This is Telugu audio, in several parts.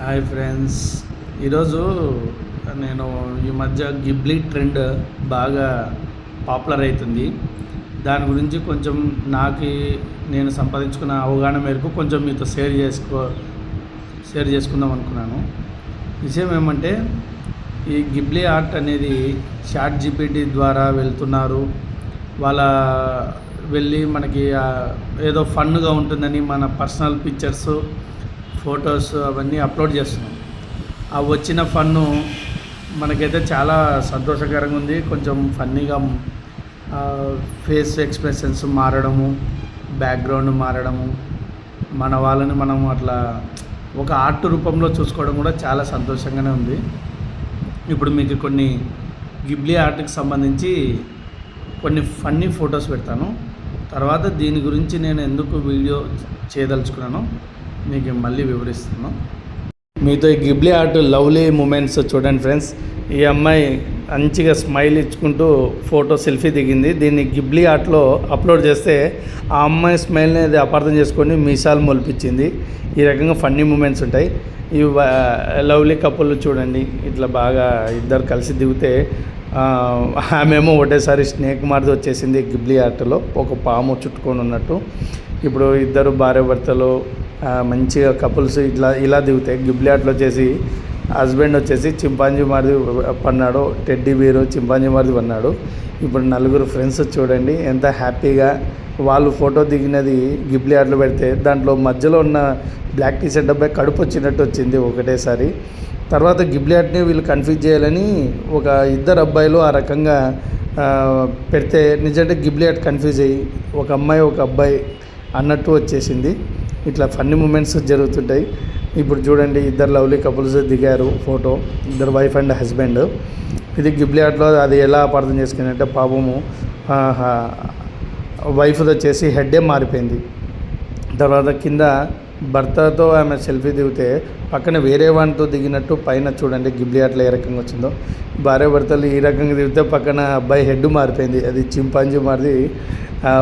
హాయ్ ఫ్రెండ్స్ ఈరోజు నేను ఈ మధ్య గిబ్లీ ట్రెండ్ బాగా పాపులర్ అవుతుంది దాని గురించి కొంచెం నాకు నేను సంపాదించుకున్న అవగాహన మేరకు కొంచెం మీతో షేర్ చేసుకో షేర్ చేసుకుందాం అనుకున్నాను. విషయం ఏమంటే ఈ గిబ్లీ ఆర్ట్ అనేది షార్ట్ జీపీటీ ద్వారా వెళ్తున్నారు. వాళ్ళ వెళ్ళి మనకి ఏదో ఫన్గా ఉంటుందని మన పర్సనల్ పిక్చర్స్ ఫొటోస్ అవన్నీ అప్లోడ్ చేస్తున్నాం. ఆ వచ్చిన ఫన్ను మనకైతే చాలా సంతోషకరంగా ఉంది. కొంచెం ఫన్నీగా ఫేస్ ఎక్స్ప్రెషన్స్ మారడము బ్యాక్గ్రౌండ్ మారడము మన వాళ్ళని మనం అట్లా ఒక ఆర్ట్ రూపంలో చూసుకోవడం కూడా చాలా సంతోషంగానే ఉంది. ఇప్పుడు మీకు కొన్ని గిబ్లీ ఆర్ట్కి సంబంధించి కొన్ని ఫన్నీ ఫొటోస్ పెడతాను. తర్వాత దీని గురించి నేను ఎందుకు వీడియో చేయదలుచుకున్నాను మీకు మళ్ళీ వివరిస్తున్నాం. మీతో ఈ గిబ్లీ ఆర్ట్ లవ్లీ మూమెంట్స్ చూడండి ఫ్రెండ్స్. ఈ అమ్మాయి మంచిగా స్మైల్ ఇచ్చుకుంటూ ఫోటో సెల్ఫీ దిగింది. దీన్ని గిబ్లీ ఆర్ట్లో అప్లోడ్ చేస్తే ఆ అమ్మాయి స్మైల్ని అది అపార్థం చేసుకొని మీసాలు మొలిపించింది. ఈ రకంగా ఫన్నీ మూమెంట్స్ ఉంటాయి. ఈ లవ్లీ కపుల్ చూడండి. ఇట్లా బాగా ఇద్దరు కలిసి దిగితే ఆ, ఆమెమో ఒకటేసారి స్నేక్ మారిది వచ్చేసింది గిబ్లీ ఆర్ట్లో. ఒక పాము చుట్టుకొని ఉన్నట్టు. ఇప్పుడు ఇద్దరు భార్య భర్తలు మంచిగా కపుల్స్ ఇట్లా ఇలా దిగుతాయి. గిబ్లీ వచ్చేసి హస్బెండ్ వచ్చేసి చింపాంజీ మారిది పన్నాడు టెడ్డీ బీరు చింపాంజీ మారిది పన్నాడు. ఇప్పుడు నలుగురు ఫ్రెండ్స్ చూడండి ఎంత హ్యాపీగా వాళ్ళు ఫోటో దిగినది గిబ్లీ ఆటలు పెడితే దాంట్లో మధ్యలో ఉన్న బ్లాక్ టీ షర్ట్ అబ్బాయి కడుపు వచ్చినట్టు వచ్చింది ఒకటేసారి. తర్వాత గిబ్లీ ఆటని వీళ్ళు కన్ఫ్యూజ్ చేయాలని ఒక ఇద్దరు అబ్బాయిలు ఆ రకంగా పెడితే నిజంటే గిబ్లీ ఆట కన్ఫ్యూజ్ అయ్యి ఒక అమ్మాయి ఒక అబ్బాయి అన్నట్టు వచ్చేసింది. ఇట్లా ఫన్నీ మూమెంట్స్ జరుగుతుంటాయి. ఇప్పుడు చూడండి ఇద్దరు లవ్లీ కపుల్స్ దిగారు ఫోటో. ఇద్దరు వైఫ్ అండ్ హస్బెండ్ ఇది గిబ్లీ ఆర్ట్లో అది ఎలా అపార్థం చేసుకుందంటే పాపము వైఫ్ది వచ్చేసి హెడ్డే మారిపోయింది. తర్వాత కింద భర్తతో ఆమె సెల్ఫీ దిగితే పక్కన వేరే వాటితో దిగినట్టు పైన చూడండి గిబ్లీ అట్లా ఏ రకంగా వచ్చిందో. భార్య భర్తలు ఈ రకంగా దిగితే పక్కన అబ్బాయి హెడ్ మారిపోయింది. అది చింపాంజీ మారిది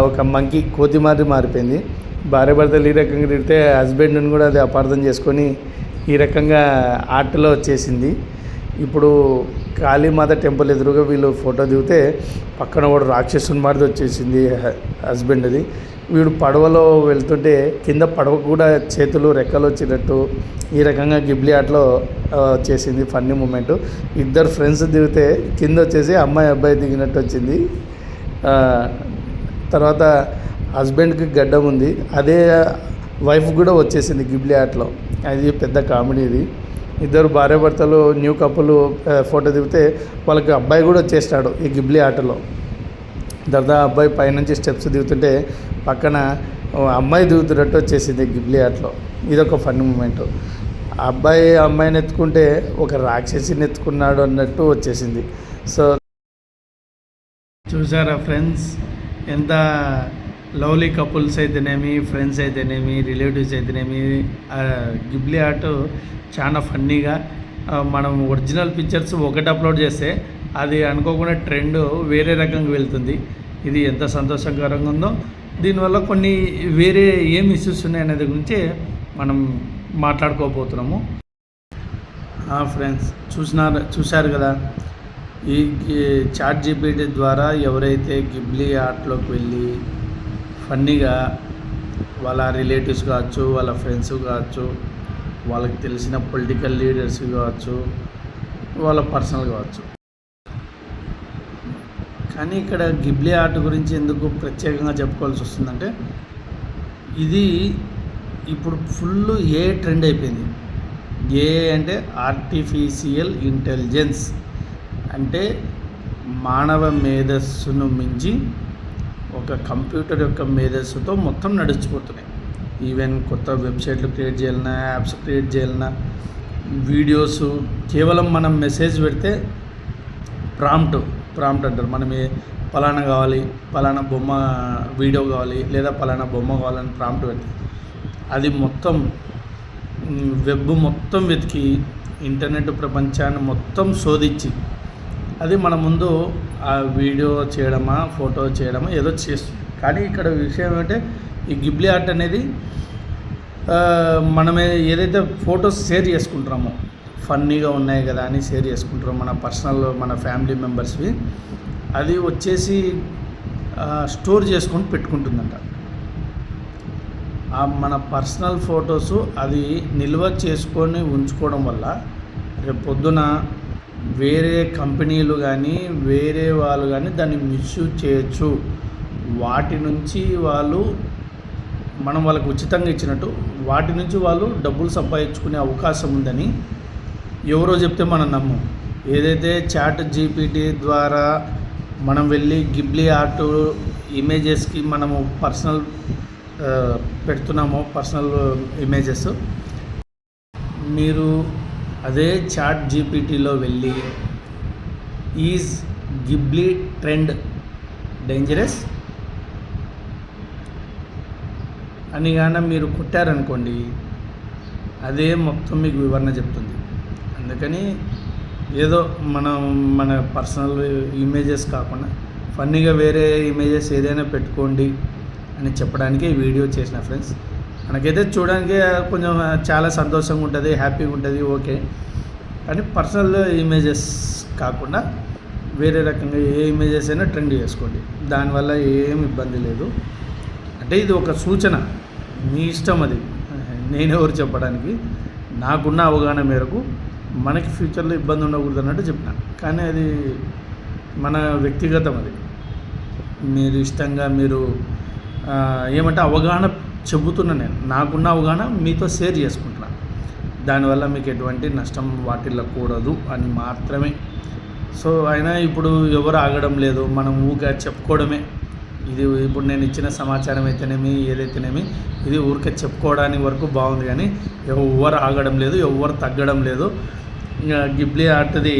ఒక మంకీ కోతి మారి మారిపోయింది. భార్య భర్తలు ఈ రకంగా దిగితే హస్బెండ్ని కూడా అది అపార్థం చేసుకొని ఈ రకంగా ఆర్ట్లో వచ్చేసింది ఇప్పుడు కాళీమాత టెంపుల్ ఎదురుగా వీళ్ళు ఫోటో దిగితే పక్కన వాడు రాక్షసుని మారిది వచ్చేసింది హస్బెండ్ హస్బెండ్ది. వీడు పడవలో వెళ్తుంటే కింద పడవ కూడా చేతులు రెక్కలు వచ్చినట్టు ఈ రకంగా గిబ్లీ ఆటలో వచ్చేసింది ఫన్నీ మూమెంట్. ఇద్దరు ఫ్రెండ్స్ దిగితే కింద వచ్చేసి అమ్మాయి అబ్బాయి దిగినట్టు వచ్చింది. తర్వాత హస్బెండ్కి గడ్డం ఉంది. అదే వైఫ్ కూడా వచ్చేసింది గిబ్లీ ఆటలో అది పెద్ద కామెడీ ఇది. ఇద్దరు భార్యాభర్తలు న్యూ కప్పులు ఫోటో దిగితే వాళ్ళకి అబ్బాయి కూడా వచ్చేస్తాడు ఈ గిబ్లీ ఆటలో దర్దా అబ్బాయి పైనుంచి స్టెప్స్ దిగుతుంటే పక్కన అమ్మాయి దిగుతున్నట్టు వచ్చేసింది గిబ్లీ ఆటలో ఇదొక ఫన్ మూమెంట్. అబ్బాయి అమ్మాయిని ఎత్తుకుంటే ఒక రాక్షసిని ఎత్తుకున్నాడు అన్నట్టు వచ్చేసింది. సో చూసారా ఫ్రెండ్స్? ఎంత లవ్లీ కపుల్స్ అయితేనేమి ఫ్రెండ్స్ అయితేనేమి రిలేటివ్స్ అయితేనేమి గిబ్లీ ఆర్ట్ చాలా ఫన్నీగా మనం ఒరిజినల్ పిక్చర్స్ ఒకటి అప్లోడ్ చేస్తే అది అనుకోకుండా ట్రెండ్ వేరే రకంగా వెళ్తుంది. ఇది ఎంత సంతోషకరంగా ఉందో. దీనివల్ల కొన్ని వేరే ఏం ఇష్యూస్ ఉన్నాయి అనేది గురించి మనం మాట్లాడుకోబోతున్నాము. ఫ్రెండ్స్ చూసినారు చూశారు కదా? ఈ ఈ చాట్ జీపీటీ ద్వారా ఎవరైతే గిబ్లీ ఆర్ట్లోకి వెళ్ళి ఫన్నీగా వాళ్ళ రిలేటివ్స్ కావచ్చు వాళ్ళ ఫ్రెండ్స్ కావచ్చు వాళ్ళకి తెలిసిన పొలిటికల్ లీడర్స్ కావచ్చు వాళ్ళ పర్సనల్ కావచ్చు. కానీ ఇక్కడ గిబ్లీ ఆర్ట్ గురించి ఎందుకు ప్రత్యేకంగా చెప్పుకోవాల్సి వస్తుందంటే ఇది ఇప్పుడు ఫుల్ ఏ ట్రెండ్ అయిపోయింది. ఏ అంటే ఆర్టిఫిషియల్ ఇంటెలిజెన్స్. అంటే మానవ మేధస్సును మించి ఒక కంప్యూటర్ యొక్క మేధస్సుతో మొత్తం నడిచిపోతున్నాయి ఈవెన్ కొత్త వెబ్సైట్లు క్రియేట్ చేయాలన్నా యాప్స్ క్రియేట్ చేయాలన్నా వీడియోస్ కేవలం మనం మెసేజ్ పెడితే ప్రాంప్ట్ ప్రాంప్ట్ అంటారు. మనం ఏ పలానా కావాలి పలానా బొమ్మ వీడియో కావాలి లేదా పలానా బొమ్మ కావాలని ప్రాంప్ట్ పెడితే అది మొత్తం వెబ్ మొత్తం వెతికి ఇంటర్నెట్ ప్రపంచాన్ని మొత్తం శోధించి అది మన ముందు ఆ వీడియో చేయడమా ఫోటో చేయడమా ఏదో చేస్తుంది కానీ ఇక్కడ విషయం ఏంటంటే ఈ గిబ్లీ ఆర్ట్ అనేది మనమే ఏదైతే ఫొటోస్ షేర్ చేసుకుంటున్నామో ఫన్నీగా ఉన్నాయి కదా అని షేర్ చేసుకుంటున్నాం మన పర్సనల్ మన ఫ్యామిలీ మెంబర్స్వి అది వచ్చేసి స్టోర్ చేసుకొని పెట్టుకుంటుందంట. మన పర్సనల్ ఫొటోస్ అది నిల్వ చేసుకొని ఉంచుకోవడం వల్ల రేపు పొద్దున వేరే కంపెనీలు కానీ వేరే వాళ్ళు కానీ దాన్ని మిస్యూజ్ చేయొచ్చు. వాటి నుంచి వాళ్ళు మనం వాళ్ళకి ఉచితంగా ఇచ్చినట్టు వాటి నుంచి వాళ్ళు డబ్బులు సంపాదించుకునే అవకాశం ఉందని ఎవరో చెప్తే మనం నమ్ము. ఏదైతే చాట్ జీపీటీ ద్వారా మనం వెళ్ళి గిబ్లీ ఆర్ట్ ఇమేజెస్కి మనము పర్సనల్ పెడుతున్నామో పర్సనల్ ఇమేజెస్ మీరు అదే చాట్ జీపీటీలో వెళ్ళి ఈజ్ గిబ్లీ ట్రెండ్ డేంజరస్? అని కానీ మీరు కొట్టారనుకోండి అదే మొత్తం మీకు వివరణ చెప్తుంది. అందుకని ఏదో మనం మన పర్సనల్ ఇమేజెస్ కాకుండా ఫన్నీగా వేరే ఇమేజెస్ ఏదైనా పెట్టుకోండి అని చెప్పడానికి ఈ వీడియో చేసిన ఫ్రెండ్స్. మనకైతే చూడడానికి కొంచెం చాలా సంతోషంగా ఉంటుంది హ్యాపీగా ఉంటుంది ఓకే కానీ పర్సనల్ ఇమేజెస్ కాకుండా వేరే రకంగా ఏ ఇమేజెస్ అయినా ట్రెండ్ చేసుకోండి. దానివల్ల ఏం ఇబ్బంది లేదు. అంటే ఇది ఒక సూచన. మీ ఇష్టం అది. నేనెవరు చెప్పడానికి? నాకున్న అవగాహన మేరకు మనకి ఫ్యూచర్లో ఇబ్బంది ఉండకూడదు అన్నట్టు చెప్పిన కానీ అది మన వ్యక్తిగతం అది. మీరు ఇష్టంగా మీరు ఏమంటే అవగాహన చెబుతున్నా నేను. నాకున్న అవగాహన మీతో షేర్ చేసుకుంటున్నా. దానివల్ల మీకు ఎటువంటి నష్టం వాటిల్లకూడదు అని మాత్రమే. సో అయినా ఇప్పుడు ఎవరు ఆగడం లేదు. మనం ఊగా చెప్పుకోవడమే. ఇది ఇప్పుడు నేను ఇచ్చిన సమాచారం అయితేనేమి ఏదైతేనేమి ఇది ఊరికే చెప్పుకోవడానికి వరకు బాగుంది కానీ ఎవరు ఆగడం లేదు ఎవరు తగ్గడం లేదు. గిబ్లీ ఆర్ట్ది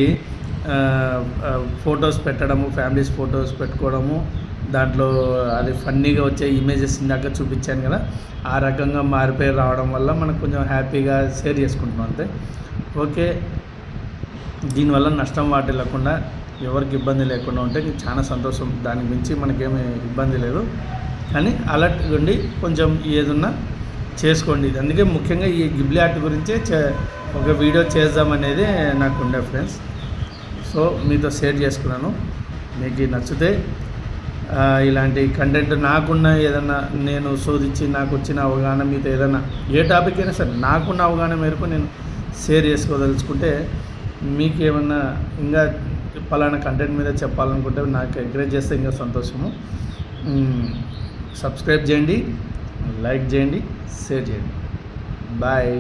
ఫొటోస్ పెట్టడము ఫ్యామిలీస్ ఫొటోస్ పెట్టుకోవడము దాంట్లో అది ఫన్నీగా వచ్చే ఇమేజెస్ ఇందాక చూపించాను కదా ఆ రకంగా మారిపోయి రావడం వల్ల మనకు కొంచెం హ్యాపీగా షేర్ చేసుకుంటున్నాం అంతే. ఓకే దీనివల్ల నష్టం వాటిల్లకుండా ఎవరికి ఇబ్బంది లేకుండా ఉంటే చాలా సంతోషం. దానికి మించి మనకేమీ ఇబ్బంది లేదు. కానీ అలర్ట్ ఉండి కొంచెం ఏదున్నా చేసుకోండి. అందుకే ముఖ్యంగా ఈ గిబ్లీ ఆర్ట్ గురించే చే- ఒక వీడియో చేద్దామనేది నాకు ఉండే ఫ్రెండ్స్. సో మీతో షేర్ చేసుకున్నాను. మీకు నచ్చితే ఇలాంటి కంటెంట్ నాకున్న ఏదన్నా నేను శోధించి నాకు వచ్చిన అవగాహన మీతో ఏదైనా ఏ టాపిక్ అయినా సరే నాకున్న అవగాహన మేరకు నేను షేర్ చేసుకోదలుచుకుంటే మీకు ఏమన్నా ఇంకా పలానా కంటెంట్ మీద చెప్పాలనుకుంటే నాకు ఎంకరేజ్ చేస్తే ఇంకా సంతోషము. సబ్స్క్రైబ్ చేయండి లైక్ చేయండి షేర్ చేయండి. బాయ్